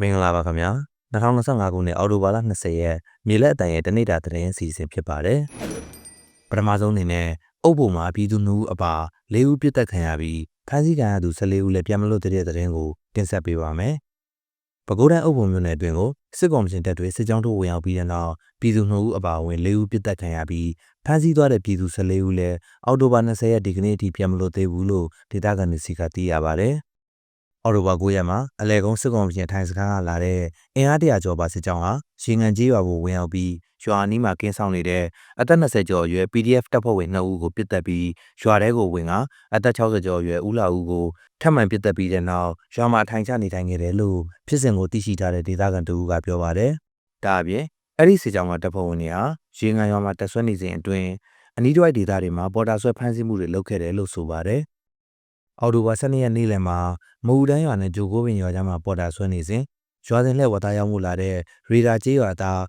မင်္ဂလာပါခင်ဗျာ2025ခုနှစ်အောက်တိုဘာလ20ရက်မြေလက်အတန်ရဲ့တနေ့တာသတင်းအစီအစဉ်ဖြစ်ပါတယ်ပထမဆုံးအနေနဲ့အုပ်ပုံမှာပြည်သူနှူးအပါ၄ဦးပြစ်တက်ခံရပြီးဖမ်းဆီးခံရသူ14ဦးလည်းပြန်မလွတ်တဲ့သတင်းကိုတင်ဆက်ပေးပါမယ်ပဲခူးတိုင်းအုပ်ပုံမြို့နယ်အတွင်းကိုစစ်ကောင်စီတပ်တွေစစ်ကြောင်းထိုးဝင်ရောက်ပြီးတဲ့နောက်ပြည်သူနှူးအပါအဝင်၄ဦးပြစ်တက်ခံရပြီးဖမ်းဆီးသွားတဲ့ပြည်သူ14ဦးလည်းအောက်တိုဘာ20ရက်ဒီကနေ့အထိပြန်မလွတ်သေးဘူးလို့ဒေသခံတွေစီကသိရပါတယ် အော်တိုဘာ9ရက်မှာအလဲကုန်းစစ်ကောင်စီထိုင်စခန်းကလာတဲ့အင်အားတရာကျော်ပါစစ်ကြောင်းဟာရေငန်ကြီးရွာကိုဝင်ရောက်ပြီးရွာအနီးမှာကင်းဆောင်နေတဲ့အသက်20ကျော်အရွယ် PDF တပ်ဖွဲ့ဝင်2ဦးကိုပစ်တက်ပြီးရွာထဲကိုဝင်ကအသက်60ကျော်အရွယ်ဦးလာဦးကိုထပ်မံပစ်တက်ပြီးတဲ့နောက်ရွာမှာထိုင်ချနေထိုင်ခဲ့တယ်လို့ဖြစ်စဉ်ကိုသိရှိထားတဲ့ဒေသခံတဦးကပြောပါတယ်။ဒါအပြင်အဲ့ဒီစစ်ကြောင်းကတပ်ဖွဲ့ဝင်တွေဟာရေငန်ရွာမှာတက်ဆွဲနေစဉ်အတွင်းအနီးတစ်ဝိုက်ဒေသတွေမှာပေါ်တာဆွဲဖမ်းဆီးမှုတွေလုပ်ခဲ့တယ်လို့ဆိုပါတယ်။ အော်တိုဘာ12ရက်နေ့လယ်မှာမအူတန်းရွာနဲ့ဂျိုကိုပင်ရွာကြားမှာပေါ်တာဆွဲနေစဉ်ရွာစဉ်လှည့်ဝသားရောက်မှုလာတဲ့ရေဒါကျေးရွာသား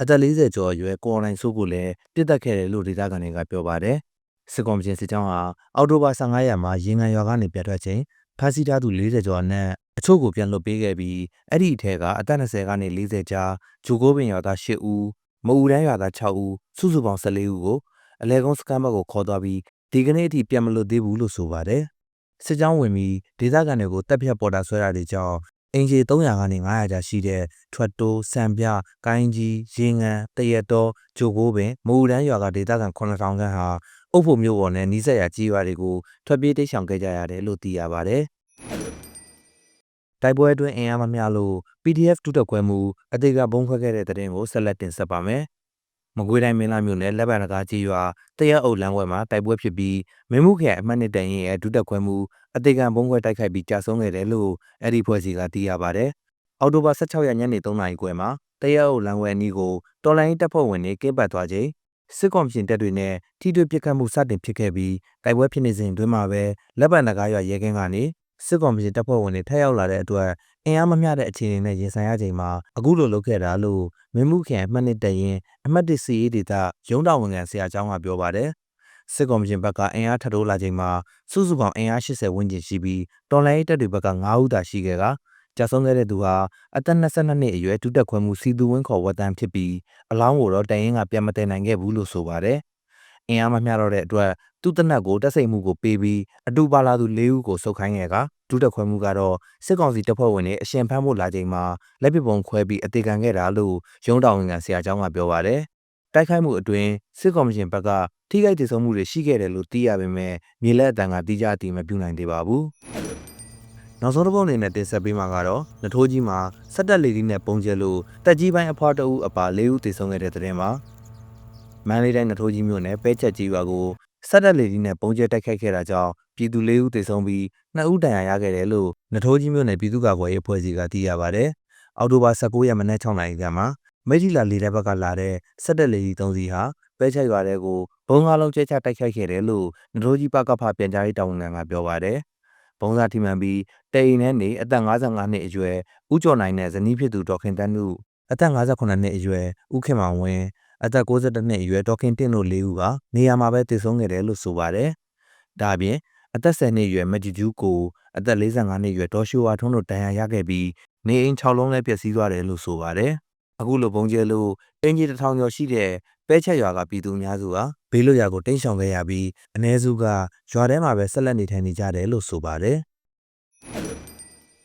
အသက်40ကျော်အရွယ်ကိုအွန်လိုင်းဆိုးကိုလည်းပြစ်တက်ခဲ့တယ်လို့ဒေသခံတွေကပြောပါတယ်။စစ်ကောင်စီစစ်ကြောင်းဟာအော်တိုဘာ15ရက်မှာရေငန်ရွာကနေပြတ်ထွက်ချိန်ဖမ်းဆီးထားသူ40ကျော်အနက်အချို့ကိုပြန်လွတ်ပေးခဲ့ပြီးအဲ့ဒီအထက်ကအသက်20ကနေ40ကြားဂျိုကိုပင်ရွာသား8ဦးမအူတန်းရွာသား6ဦးစုစုပေါင်း14ဦးကိုအလဲကုန်းစကမ်းဘက်ကိုခေါ်သွားပြီးဒီကနေ့အထိပြန်မလွတ်သေးဘူးလို့ဆိုပါတယ်။ စစ်ကြောင်းဝင်ပြီးဒေသခံတွေကိုတပ်ဖြတ်ပေါ်တာဆွဲတာတွေကြောင့်အင်ဂျီ300ကနေ900ကျရှိတဲ့ထွက်တိုးစံပြကိုင်းကြီးရေငန်တရက်တော်ဂျိုကိုပင်မူရန်ရွာကဒေသခံ9000ခန့်ဟာအုပ်ဖို့မျိုးပေါ်နဲ့နီးစပ်ရာကြီးရွာတွေကိုထွက်ပြေးတိတ်ဆောင်ခဲ့ကြရတယ်လို့သိရပါတယ်တိုက်ပွဲအတွင်းအင်အားမမျှလို့ PDF တူတက်ခွဲမှုအသေးကဘုံခွဲခဲ့တဲ့တဲ့တင်ကိုဆက်လက်တင်ဆက်ပါမယ်။ မကွေးတိုင်းမင်းလာမြို့နယ်လက်ပံတကားကြီးရွာတရက်အုပ်လမ်းဝဲမှာတိုက်ပွဲဖြစ်ပြီးမင်းမှုခရိုင်အမှတ်နှစ်တန်ရင်ရဲ့ဒုတက်ခွဲမှုအသေးကဘုံခွဲတိုက်ခိုက်ပြီးကြာဆုံးခဲ့တယ်လို့အဲ့ဒီဖွဲ့စည်းကသိရပါတယ်။အောက်တိုဘာ16ရက်ညနေ3နာရီခွဲမှာတရက်အုပ်လမ်းဝဲအနီးကိုတော်လိုင်းတပ်ဖွဲ့ဝင်တွေကင်းပတ်သွားချိန်စစ်ကောင်ပြင်တပ်တွေနဲ့ထိတွေ့ပစ်ခတ်မှုစတင်ဖြစ်ခဲ့ပြီးတိုက်ပွဲဖြစ်နေစဉ်အတွင်းမှာပဲလက်ပံတကားရွာရဲကင်းကနေစစ်ကောင်ပြင်တပ်ဖွဲ့ဝင်တွေထပ်ရောက်လာတဲ့အတွက် အင်အားမမျှတဲ့အခြေအနေနဲ့ရင်ဆိုင်ရချိန်မှာအခုလိုလုပ်ခဲ့တာလို့မင်းမှုခင်အမှတ်နှစ်တရင်အမှတ်၁စီအေးဒေတာရုံးတော်ဝန်ခံဆရာကျောင်းကပြောပါတယ်စစ်ကောင်ပြင်ဘက်ကအင်အားထပ်တိုးလာချိန်မှာစုစုပေါင်းအင်အား80ဝန်းကျင်ရှိပြီးတော်လိုင်းတပ်တွေဘက်က9ဦးသာရှိခဲ့ကကြာဆုံးခဲ့တဲ့သူဟာအသက်22နှစ်အရွယ်ဒုတက်ခွဲမှုစီသူဝင်းခေါ်ဝတ်တန်းဖြစ်ပြီးအလောင်းကိုတော့တရင်ကပြန်မတည်နိုင်ခဲ့ဘူးလို့ဆိုပါတယ်။အင်အားမမျှတော့တဲ့အတွက်သူ့တနက်ကိုတက်စိတ်မှုကိုပေးပြီးအတူပါလာသူ၄ဦးကိုစုပ်ခိုင်းခဲ့က ဒုတက်ခွဲမှုကတော့စစ်ကောင်စီတပ်ဖွဲ့ဝင်တွေအရှင်ဖမ်းဖို့လာချိန်မှာလက်ပစ်ပုံခွဲပြီးအသေးခံခဲ့တာလို့ရုံးတော်ဝင်ကဆရာကျောင်းကပြောပါတယ်။တိုက်ခိုက်မှုအတွင်းစစ်ကောင်စီဘက်ကထိခိုက်ဒေဆုံးမှုတွေရှိခဲ့တယ်လို့သိရပေမဲ့မြေလက်အတန်ကတိကျအတည်မပြုနိုင်သေးပါဘူး။နောက်ဆုံးတစ်ပုတ်အနေနဲ့တင်ဆက်ပေးမှာကတော့နထိုးကြီးမှာစက်တက်လေဒီနဲ့ပုံကျဲလို့တက်ကြီးပိုင်းအဖွားတအုပ်အပါ၄ဦးတည်ဆုံခဲ့တဲ့တဲ့တင်မှာမန်လေးတိုင်းနထိုးကြီးမြို့နယ်ပဲချက်ကြီးရွာကို စက်တက်လေဒီနဲ့ပုံကျဲတိုက်ခိုက်ခဲ့တာကြောင့်ပြည်သူ၄ဦးသေဆုံးပြီး2ဦးဒဏ်ရာရခဲ့တယ်လို့နထိုးကြီးမြို့နယ်ပြည်သူ့ကာကွယ်ရေးအဖွဲ့အစည်းကသိရပါဗျ။အောက်တိုဘာ19ရက်မနက်6နာရီခန့်မှာမိထီလာလေတဲ့ဘက်ကလာတဲ့စက်တက်လေကြီး3စီးဟာပဲချိုက်ရွာတဲ့ကိုဘုံကားလုံးကျဲချတိုက်ခိုက်ခဲ့တယ်လို့နထိုးကြီးပကဖပြန်ကြားရေးတာဝန်ခံကပြောပါတယ်။ဘုံစားထိမှန်ပြီးတအိမ်နဲ့နေအသက်55နှစ်အရွယ်ဦးကျော်နိုင်နဲ့ဇနီးဖြစ်သူဒေါခင်တန်းတို့အသက်58နှစ်အရွယ်ဦးခင်မောင်ဝင်း အသက်62နှစ်အရွယ်ဒေါခင်တင့်တို့၄ဦးကနေရာမှာပဲတည်ဆုံခဲ့တယ်လို့ဆိုပါတယ်။ဒါအပြင်အသက်10နှစ်အရွယ်မဂျူဂျူးကိုအသက်45နှစ်အရွယ်ဒေါ်ရှိုဝါထွန်းတို့တန်ရာရခဲ့ပြီးနေအိမ်6လုံးလည်းပျက်စီးသွားတယ်လို့ဆိုပါတယ်။အခုလိုပုံကျဲလို့အင်ဂျီတစ်ထောင်ကျော်ရှိတဲ့ပဲချက်ရွာကပြည်သူအများစုဟာဘေးလွတ်ရာကိုတိမ်းရှောင်ခဲ့ရပြီးအ ਨੇ စုကရွာထဲမှာပဲဆက်လက်နေထိုင်နေကြတယ်လို့ဆိုပါတယ်။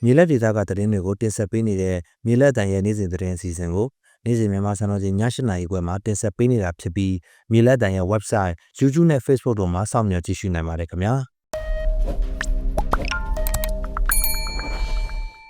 မြေလက်ဒေသကသတင်းတွေကိုတင်ဆက်ပေးနေတဲ့မြေလက်တန်ရဲ့နေ့စဉ်သတင်းအစီအစဉ်ကို နေ့စဉ်မြန်မာစံတော်ချိန်ည7:00နာရီခွဲမှာတင်ဆက်ပေးနေတာဖြစ်ပြီးမြေလက်တန်ရဲ့ website YouTube နဲ့ Facebook တို့မှာစောင့်မျှော်ကြည့်ရှုနိုင်ပါတယ်ခင်ဗျာ။